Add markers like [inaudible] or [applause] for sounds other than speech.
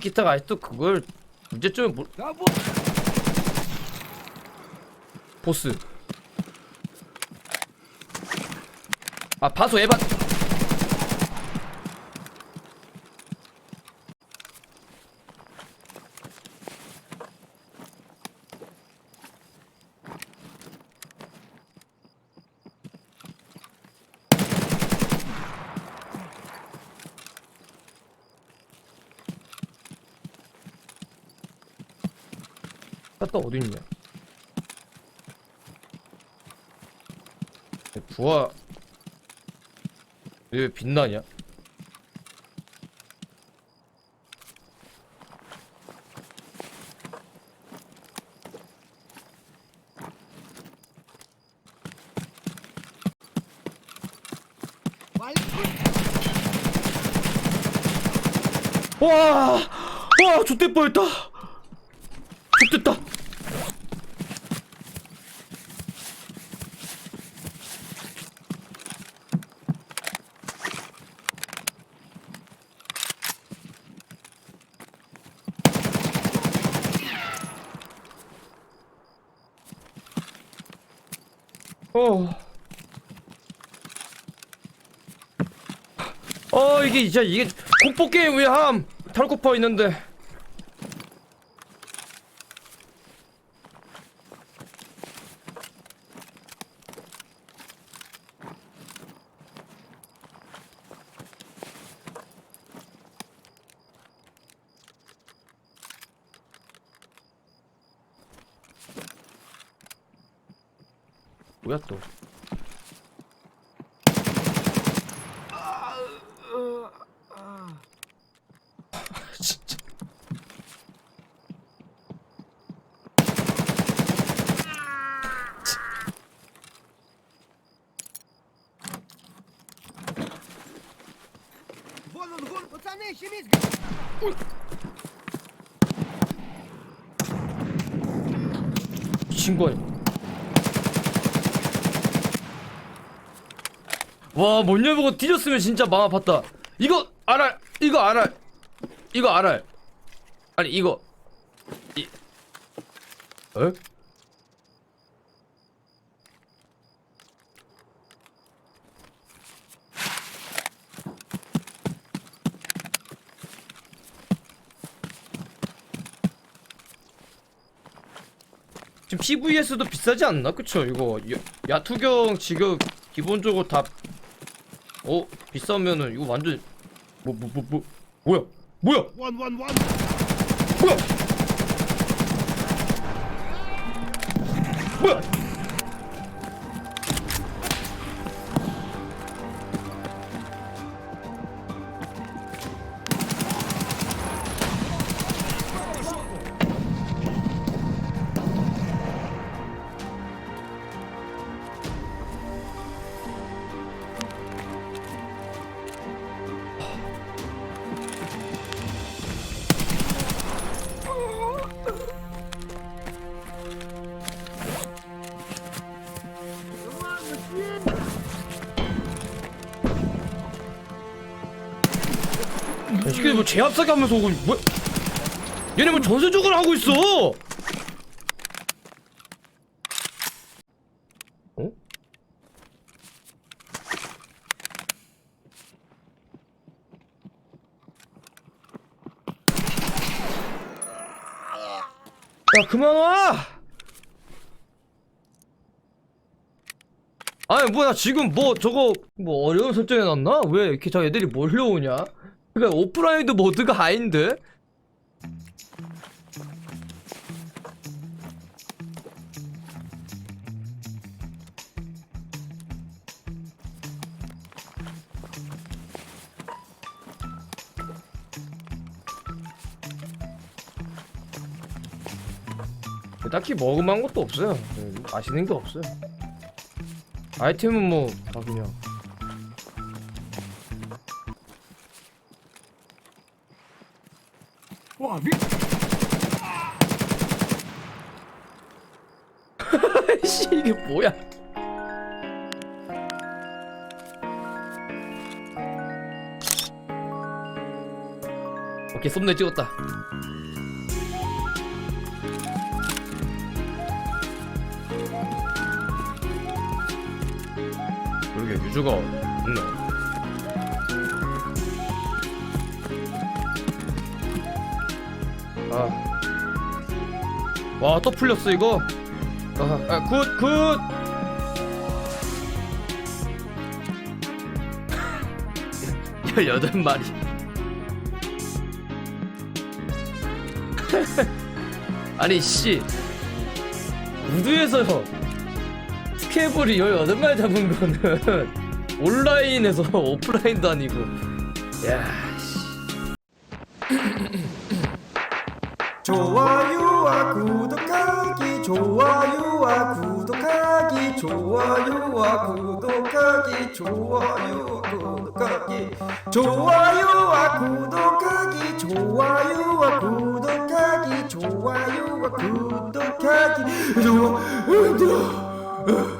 니키타가 아직도 그걸 문제점을 모... 보스. 아 바소 에반 또 어디 있냐? 부하 왜 빛나냐? 와! 와, 좋대 뻔했다. 좋됐다. 어. 어 이게 진짜 이게 공포 게임 왜함 탈코파 있는데 뭐야 또 진짜 Вон он, вон, пацаны, щемись! 미친 거 아니야? 와, 뭔냐 보고 뒤졌으면 진짜 마음 아팠다. 이거 알아, 이거 알아, 이거 알아. 아니 이거 이, 어? 지금 PVS도 비싸지 않나? 그쵸? 이거 야, 야투경 지금 기본적으로 다 어? 비싸면은 이거 완전 뭐뭐뭐 뭐, 뭐, 뭐, 뭐 야 뭐야? 원, 원, 원. 뭐야? 뭐야? 이 새끼들 뭐 제압사기 하면서 오고 뭐 얘네 뭐 전세적으로 하고 있어 어? 야 그만 와! 아니 뭐야 지금 뭐 저거 뭐 어려운 설정해 놨나? 왜 이렇게 저 애들이 몰려오냐? 그니까 오프라인도 모드가 아닌데? 딱히 먹을만한 것도 없어요. 네, 맛있는 게 없어요. 아이템은 뭐 다 그냥 위. [laughs] 씨 이게 뭐야? 오케이 썸네 찍었다. 그러게 유주가 없네. 아 와 또 풀렸어 이거? 아굿 굿! [laughs] 열여덟 마리. [laughs] 아니 씨. 우드에서 스케이블이 18마리 잡은 거는 [laughs] 온라인에서 오프라인도 아니고. 야 씨. 좋아요와 구독하기 좋아요와 구독하기 좋아요와 구독하기 좋아요와 구독하기. 좋아요와 구독하기 좋아요와 구독하기 좋아요와 구독하기. 좋아 힘들어